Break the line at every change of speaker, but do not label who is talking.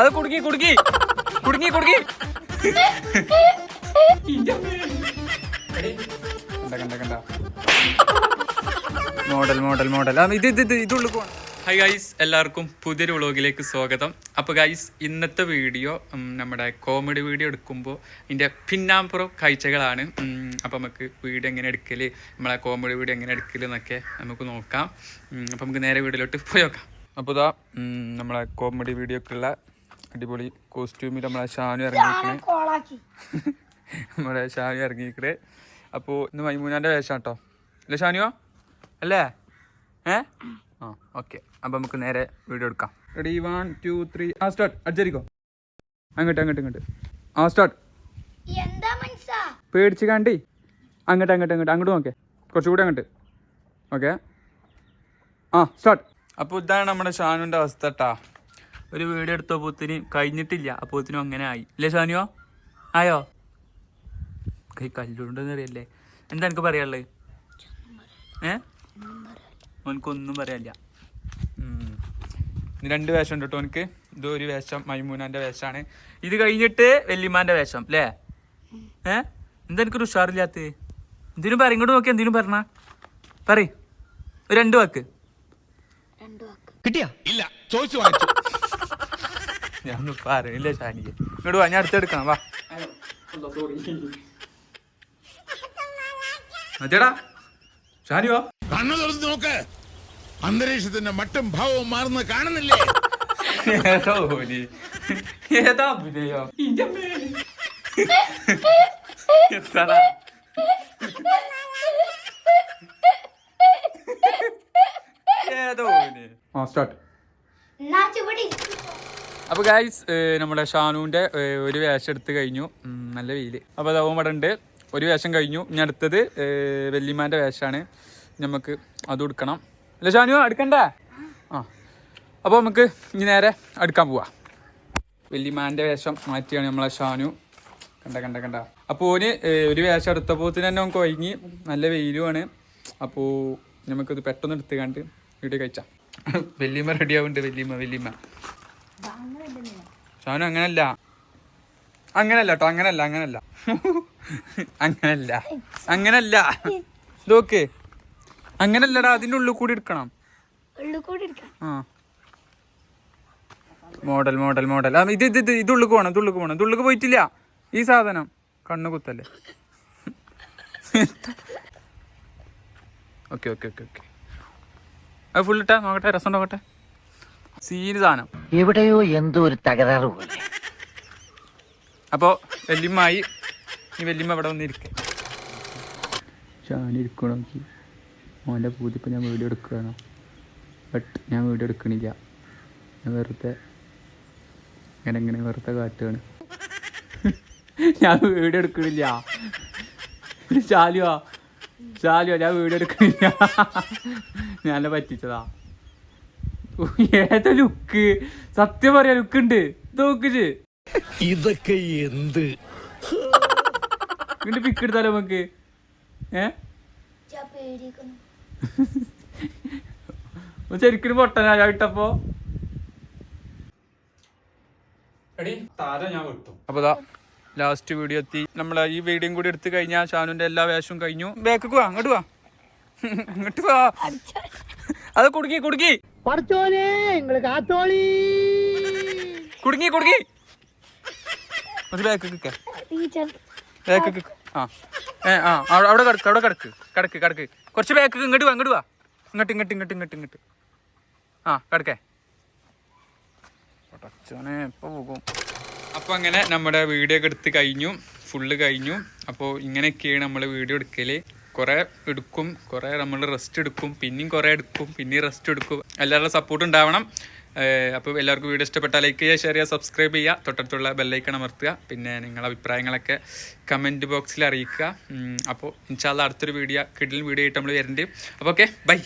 അത് കുടുങ്ങി കുടുങ്ങി. കുടുങ്ങി കുടുങ്ങി. കണ്ട കണ്ട കണ്ട. Model model model. ഇത് ഇത് ഇത് ഇതുള്ളു പോണം ഹായ് ഗൈസ് എല്ലാവർക്കും പുതിയൊരു വ്ളോഗിലേക്ക് സ്വാഗതം. അപ്പോൾ ഗൈസ് ഇന്നത്തെ വീഡിയോ നമ്മുടെ കോമഡി വീഡിയോ എടുക്കുമ്പോൾ ഇതിന്റെ പിന്നാമ്പുറം കാഴ്ചകളാണ്. അപ്പോൾ നമുക്ക് വീഡിയോ എങ്ങനെ എടുക്കൽ നമ്മളെ കോമഡി വീഡിയോ എങ്ങനെ എടുക്കൽ എന്നൊക്കെ നമുക്ക് നോക്കാം. അപ്പോൾ നമുക്ക് നേരെ വീഡിയോയിലോട്ട് പോയി നോക്കാം. അപ്പോൾ ഇതാ നമ്മളെ കോമഡി വീഡിയോക്കുള്ള അടിപൊളി കോസ്റ്റ്യൂമിൽ നമ്മളെ ഷാനു ഇറങ്ങിയിരിക്കണേ.
നമ്മളെ
നമ്മുടെ ഷാനു ഇറങ്ങിയിരിക്കണേ. അപ്പോൾ ഇന്ന് മൈമൂനാന്റെ വേഷം കേട്ടോ അല്ലേ ഷാനുയോ അല്ലേ? ഏ? ആ ഓക്കെ. അപ്പം നമുക്ക് നേരെ വീഡിയോ എടുക്കാം. റെഡി വൺ ടു ത്രീ ആ സ്റ്റാർട്ട് അടിച്ചിരിക്കോ. അങ്ങോട്ട് അങ്ങോട്ട് ഇങ്ങോട്ട്. ആ സ്റ്റാർട്ട് പേടിച്ച് കണ്ടി. അങ്ങോട്ട് അങ്ങോട്ട് അങ്ങോട്ട്. അങ്ങോട്ട് നോക്കേ. കുറച്ചുകൂടി അങ്ങോട്ട്. ഓക്കെ. ആ സ്റ്റാർട്ട് അപ്പോൾ ഇതാണ് നമ്മുടെ ഷാനുവിന്റെ അവസ്ഥ കേട്ടാ ഒരു വീഡിയോ എടുത്തപ്പോത്തിന് കഴിഞ്ഞിട്ടില്ല അപ്പൂത്തിനും അങ്ങനെ ആയി. അല്ലേ സാനിയോ ആയോ? കൈ കല്ലുണ്ടെന്ന് അറിയല്ലേ എന്താ എനിക്ക് പറയാനുള്ളത് ഏ? ഓനക്കൊന്നും പറയാനില്ല. ഉം. രണ്ട് വേഷം ഉണ്ട് കേട്ടോ എനിക്ക് ഇത് ഒരു വേഷം മൈമൂനാന്റെ വേഷമാണ് ഇത് കഴിഞ്ഞിട്ട് വെല്ലിമാന്റെ വേഷം അല്ലേ ഏ? എന്താ എനിക്കൊരു ഉഷാറില്ലാത്ത? എന്തിനും പറ ഇങ്ങോട്ട് നോക്കി എന്തിനും പറഞ്ഞ? പറ ഒരു രണ്ട് വാക്ക്.
രണ്ടു വാക്ക്.
കിട്ടിയാ? ഇല്ല ചോദിച്ചു വാങ്ങിച്ചു.
ഞാൻ ഒന്നും പറയില്ല ഷാനിക്ക്. ഇങ്ങോട്ട് വാ ഞാൻ അടുത്തെടുക്കണം വാ. അതെടാ ഷാനിയോ?
കണ്ണു തുറന്ന് നോക്ക്. അന്തരീക്ഷത്തിന്റെ മട്ടും ഭാവവും മാറുന്ന കാണുന്നില്ലേ?
ഏതാ ഓന് ഏതാ അഭിനയോ എത്താടാ. ഏതോ ആ സ്റ്റാർട്ട് അപ്പൊ ഗൈസ് നമ്മുടെ ഷാനുവിന്റെ ഒരു വേഷം എടുത്ത് കഴിഞ്ഞു. നല്ല വെയിൽ. അപ്പോൾ അതാവും ഉണ്ട്. ഒരു വേഷം കഴിഞ്ഞു. ഇനി അടുത്തത് വെല്ലിമാന്റെ വേഷമാണ് നമുക്ക് അത് എടുക്കണം അല്ല ഷാനു എടുക്കണ്ട ആ. അപ്പോൾ നമുക്ക് ഇനി നേരെ എടുക്കാൻ പോവാ. വെല്ലിമാന്റെ വേഷം മാറ്റിയാണ് നമ്മളെ ഷാനു. കണ്ട കണ്ട കണ്ട. അപ്പോൾ ഓന് ഒരു വേഷം എടുത്തപ്പോൾ തന്നെ നമുക്ക് ഒഴുങ്ങി നല്ല വെയിലുമാണ്. അപ്പോൾ നമുക്കത് പെട്ടെന്ന് എടുത്ത് കണ്ട് വീഡിയോ കഴിച്ചാം. വല്യമ്മ റെഡി ആവുന്നുണ്ട്. വെല്ലിമ്മ. ഷാനു അങ്ങനല്ല. അങ്ങനല്ല കേട്ടോ അങ്ങനല്ല അങ്ങനല്ല. അങ്ങനല്ല അങ്ങനല്ല. നോക്ക് അങ്ങനല്ലടാ അതിന്റെ ഉള്ളിൽ കൂടി എടുക്കണം. ആ. Model model model. ഇത് ഇത് ഇത് ഇതുള്ളിൽ പോകണം ഇതുള്ളിൽ പോകണം ഇതുള്ളിൽ പോയിട്ടില്ല. ഈ സാധനം കണ്ണു കുത്തല്ലേ ഓക്കെ ഓക്കെ ഓക്കെ ഓക്കെ. അത് ഫുള്ളിട്ടാ നോക്കട്ടെ രസം നോക്കട്ടെ സീന് സാധനം.
എവിടെയോ എന്തോ ഒരു തകരാറ് പോലെ.
അപ്പോൾ വല്യമ്മായി ഈ വല്യമ്മ ഇവിടെ വന്നിരിക്കെ. ഷാനിരിക്കണം നോക്കി മോന്റെ പൂതിപ്പോൾ ഞാൻ വീഡിയോ എടുക്കുകയാണ്. ബട്ട് ഞാൻ വീഡിയോ എടുക്കണില്ല. ഞാൻ വെറുതെ ഇങ്ങനെ ഇങ്ങനെ വെറുതെ കാറ്റുകയാണ് ഞാൻ വീഡിയോ എടുക്കണില്ല. ശാലുവാ ശാലുവാ ഞാൻ വീഡിയോ എടുക്കണില്ല. ഞാനെ പറ്റിച്ചതാ. ഏതാ ലുക്ക്? സത്യം പറയാ ലുക്ക് ഉണ്ട് നോക്കിച്ച്
ഇതൊക്കെ എന്ത്?
ഇങ്ങോട്ട് പിക്ക് എടുത്താലോ നമുക്ക്? ഏ? ശരിക്കും പൊട്ടനാ ഞാൻ ഇട്ടപ്പോ അപ്പൊ ലാസ്റ്റ് വീഡിയോ എത്തി. നമ്മളെ ഈ വീഡിയോയും കൂടി എടുത്തു കഴിഞ്ഞാൽ ഷാനുന്റെ എല്ലാ വേഷവും കഴിഞ്ഞു. ബേക്ക് വാ അങ്ങോട്ട് വാ. അങ്ങോട്ട് വാ. അത് കുടുക്കി കുടുക്കി.
പഠിച്ചോനെ നിങ്ങൾ കാത്തോളി.
കുടുങ്ങി കുടുങ്ങി. ഒരു back kick
teacher
back kick ആ. ഏ ആ. അവിടെ അവിടെ കിടക്ക് അവിടെ കിടക്ക്. കിടക്ക് കിടക്ക്. കുറച്ച് ബാക്ക് ഇങ്ങോട്ട് വാ ഇങ്ങോട്ട് വാ. ഇങ്ങോട്ട് ഇങ്ങോട്ട് ഇങ്ങോട്ട് ഇങ്ങോട്ട് ഇങ്ങോട്ട്. ആ കിടക്കേ. പടച്ചോനെ എപ്പോൾ പോകും. അപ്പോൾ അങ്ങനെ നമ്മുടെ വീഡിയോ ഒക്കെ എടുത്ത് കഴിഞ്ഞു. ഫുള്ള് കഴിഞ്ഞു. അപ്പോൾ ഇങ്ങനെയൊക്കെയാണ് നമ്മൾ വീഡിയോ എടുക്കൽ കുറേ എടുക്കും കുറേ നമ്മൾ റെസ്റ്റ് എടുക്കും പിന്നെയും കുറേ എടുക്കും പിന്നെയും റെസ്റ്റ് എടുക്കും. എല്ലാവരുടെ സപ്പോർട്ട് ഉണ്ടാവണം. അപ്പോൾ എല്ലാവർക്കും വീഡിയോ ഇഷ്ടപ്പെട്ടാൽ ലൈക്ക് ചെയ്യുക ഷെയർ ചെയ്യുക സബ്സ്ക്രൈബ് ചെയ്യുക. തൊട്ടടുത്തുള്ള ബെല്ലൈക്കൺ അമർത്തുക. പിന്നെ നിങ്ങളുടെ അഭിപ്രായങ്ങളൊക്കെ കമന്റ് ബോക്സിൽ അറിയിക്കുക. അപ്പോൾ ഇൻഷാല്ല അടുത്തൊരു വീഡിയോ കിഡിൽ വീഡിയോ ആയിട്ട് നമ്മൾ വരുന്നുണ്ട് അപ്പോൾ ഓക്കെ ബൈ